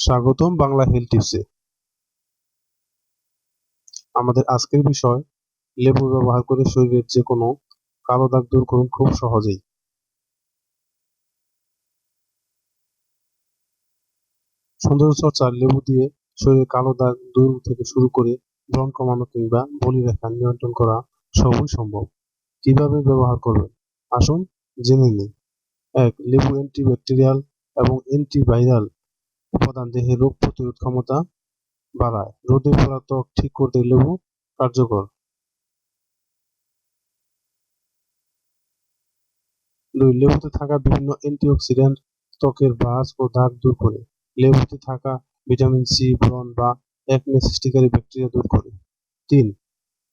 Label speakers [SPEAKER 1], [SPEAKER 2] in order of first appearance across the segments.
[SPEAKER 1] স্বাগতম বাংলা হেলথ টিপসে। আমাদের আজকের বিষয়, লেবু ব্যবহার করে শরীরের যে কোনো কালো দাগ দূর করুন খুব সহজেই। সৌন্দর্য চর্চা লেবু দিয়ে শরীরের কালো দাগ দূর থেকে শুরু করে ব্রণ কমানো কিংবা বলি রেখা নিয়ন্ত্রণ করা সবই সম্ভব। কীভাবে ব্যবহার করবেন? আসুন জেনে নিই। এক, লেবু অ্যান্টিব্যাকটেরিয়াল এবং অ্যান্টিভাইরাল উপাদান দেহে রোগ প্রতিরোধ ক্ষমতা বাড়ায়। রোদে পোড়া ত্বক ঠিক করতে লেবু কার্যকর। দুই, লেবুতে থাকা বিভিন্ন অ্যান্টিঅক্সিডেন্ট ত্বকের ভাঁজ ও দাগ দূর করে। লেবুতে থাকা ভিটামিন সি, ব্রণ বা একনে সৃষ্টিকারী ব্যাকটেরিয়া দূর করে। তিন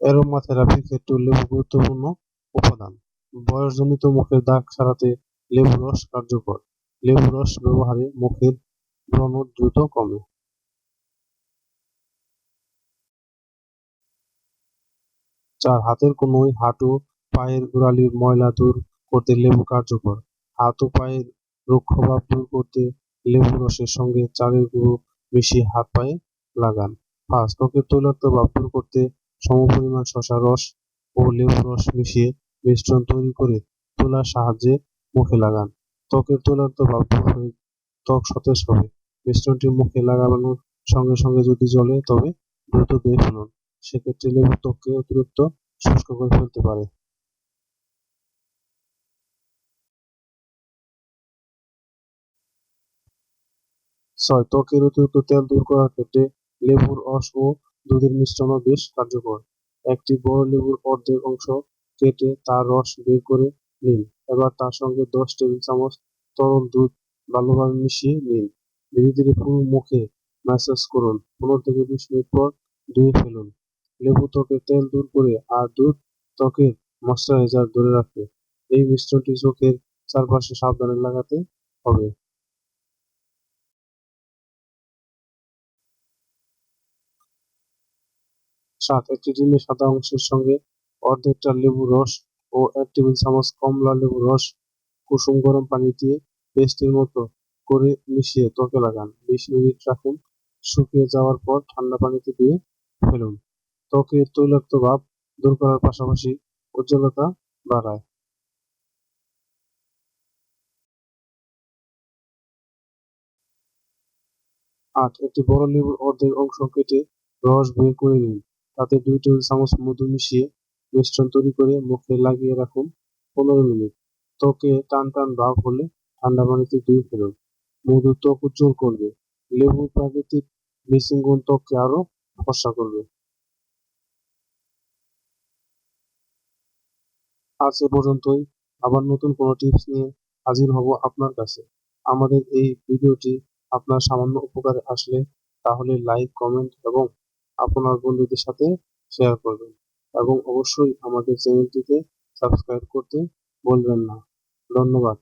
[SPEAKER 1] অ্যারোমা থেরাপির ক্ষেত্রেও লেবু গুরুত্বপূর্ণ উপাদান। বয়সজনিত মুখের দাগ সারাতে লেবু রস কার্যকর। লেবু রস ব্যবহারে মুখের ব্রণ দ্রুত কমে। চার হাতের কনুই হাঁটু, পায়ের গোড়ালির ময়লা দূর করতে লেবু কার্যকর। হাত ও পায়ের রুক্ষভাব দূর করতে লেবু রসের সঙ্গে চালের গুঁড়ো মিশিয়ে হাত পায়ে লাগান। পাঁচ ত্বকের তৈলাক্ত ভাব দূর করতে সমপরিমাণ শশা রস ও লেবু রস মিশিয়ে মিশ্রণ তৈরি করে তোলার সাহায্যে মুখে লাগান। ত্বকের তৈলাক্ত ভাব দূর হয়ে ত্বক সতেজ হবে। মিশ্রণটি মুখে লাগানোর সঙ্গে সঙ্গে যদি জ্বলে, তবে দ্রুত ধুয়ে ফেলুন সেক্ষেত্রে লেবু ত্বককে অতিরিক্ত শুষ্ক করে ফেলতে পারে। ছয়, ত্বকের অতিরিক্ত তেল দূর করার ক্ষেত্রে লেবুর রস ও দুধের মিশ্রণও বেশ কার্যকর। একটি বড় লেবুর অর্ধেক অংশ কেটে তার রস বের করে নিন। এবার তার সঙ্গে দশ টেবিল চামচ তরল দুধ ভালোভাবে মিশিয়ে নিন। ধীরে ধীরে পুরো মুখে ম্যাসাজ করুন, পনেরো থেকে বিশ মিনিট পর ধুয়ে ফেলুন। লেবু ত্বকের তেল দূর করে আর দুধ ত্বকের ময়শ্চারাইজার ধরে রাখে এই মিশ্রণটি চোখের চারপাশে সাবধানে লাগাতে হবে। সাত একটি ডিমের সাদা অংশের সঙ্গে অর্ধেকটা লেবু রস ও এক টেবিল চামচ কমলা লেবু রস, কুসুম গরম পানি দিয়ে পেস্টের মতো করে মিশিয়ে ত্বকে লাগান। বিশ মিনিট রাখুন। শুকিয়ে যাওয়ার পর ঠান্ডা পানিতে দিয়ে ফেলুন। ত্বকের তৈলাক্ত ভাব দূর করার পাশাপাশি উজ্জ্বলতা বাড়ায়। আট, একটি বড় লেবুর অর্ধেক অংশ কেটে রস বের করে নিন। তাতে দুই টেবিল চামচ মধু মিশিয়ে মিশ্রণ তৈরি করে মুখে লাগিয়ে রাখুন পনেরো মিনিট। ত্বকে টান টান ভাব হলে ঠান্ডা পানিতে ধুয়ে ফেলুন। মধু ত্বক উজ্জ্বল করবে। লেবু প্রাকৃতিক ব্লিচিং গুণ ত্বককে আরও ফর্সা করবে। আজ এ পর্যন্তই। আবার নতুন কোনো টিপস নিয়ে হাজির হব আপনার কাছে। আমাদের এই ভিডিওটি আপনার সামান্য উপকারে আসলে তাহলে লাইক কমেন্ট এবং আপনার বন্ধুদের সাথে শেয়ার করবেন এবং অবশ্যই আমাদের চ্যানেলটিকে সাবস্ক্রাইব করতে বলবেন না। ধন্যবাদ।